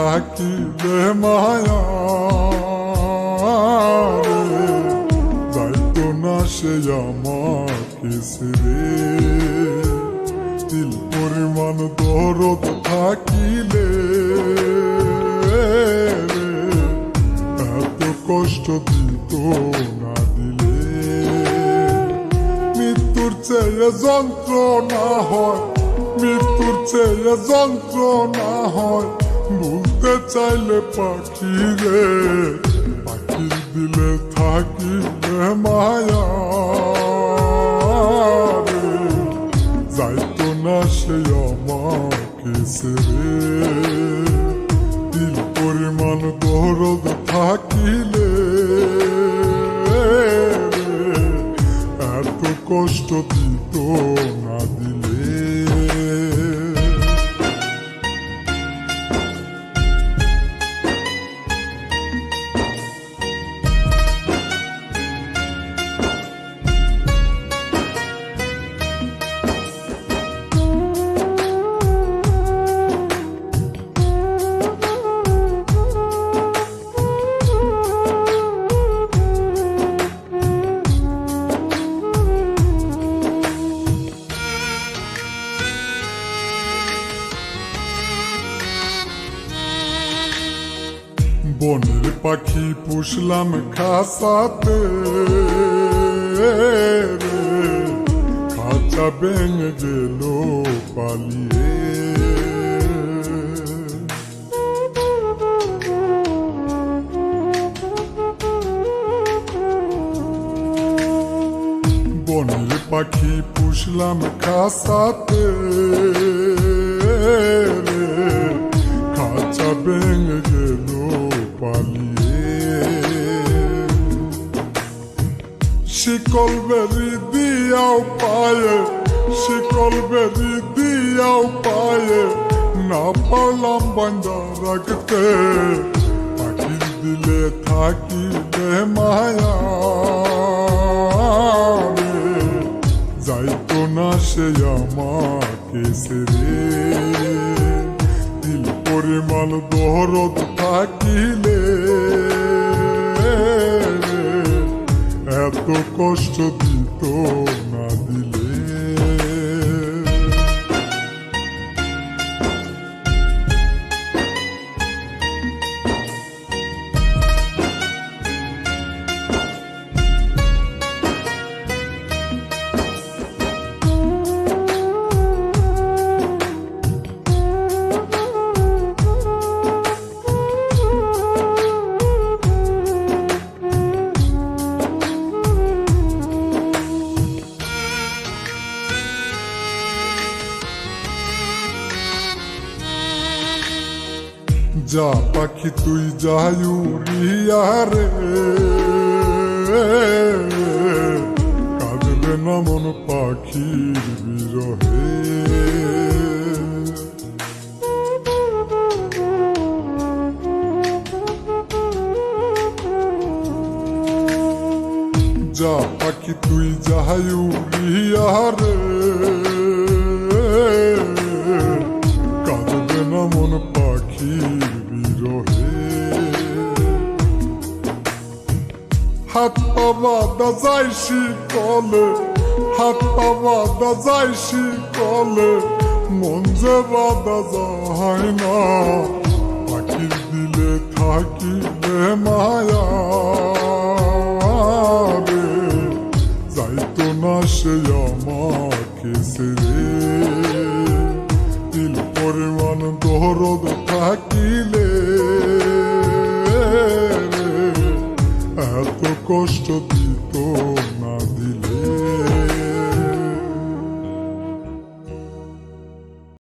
দিলে থাকিলে মায়া রে, যাইতো না সে আমাকে ছেড়ে তিল পরিমাণ দরদ থাকিলে এত কষ্ট দিত না দিলে মৃত্যুর চেয়ে যন্ত্রণা হয় মৃত্যুর চেয়ে যন্ত্রণা হয় ভুলতে চাইলে পাখি রে পাখির দিলে থাকিলে মায়া রে যাইতো না সে আমাকে ছেড়ে দিল পরিমাণ দরদ থাকিলে এত কষ্ট দিত না বনের পাখি পুষলাম খাসাতে। খাঁচা ভেঙে গেল পালিয়ে। বনের পাখি পুষলাম খাসাতে। খাঁচা ভেঙে শিকল বেরি দিয়াও পায়ে, শিকল বেরি দিয়াও পায়ে, না পারলাম বান্দা রাখতে। পাখির দিলে থাকিলে মায়া যাইতো না সে আমাকে ছেড়ে। দিল পরিমাণ দরদ থাকিলে কষ্ট দিত। যা পাখি তুই যাই উড়িয়া রে। কাঁদবে না মন পাখির বিরহে। যা পাখি তুই যাই উড়িয়া রে। হাত পা বাঁধা কলে হাত পা বাঁধা কলে মন যে বাঁধা যায় না। পাখির দিলে থাকিলে মায়া রে, যাইতো না সে আমাকে ছেড়ে দিল পরিমাণ দরদ থাকিলে এত কষ্ট দিত।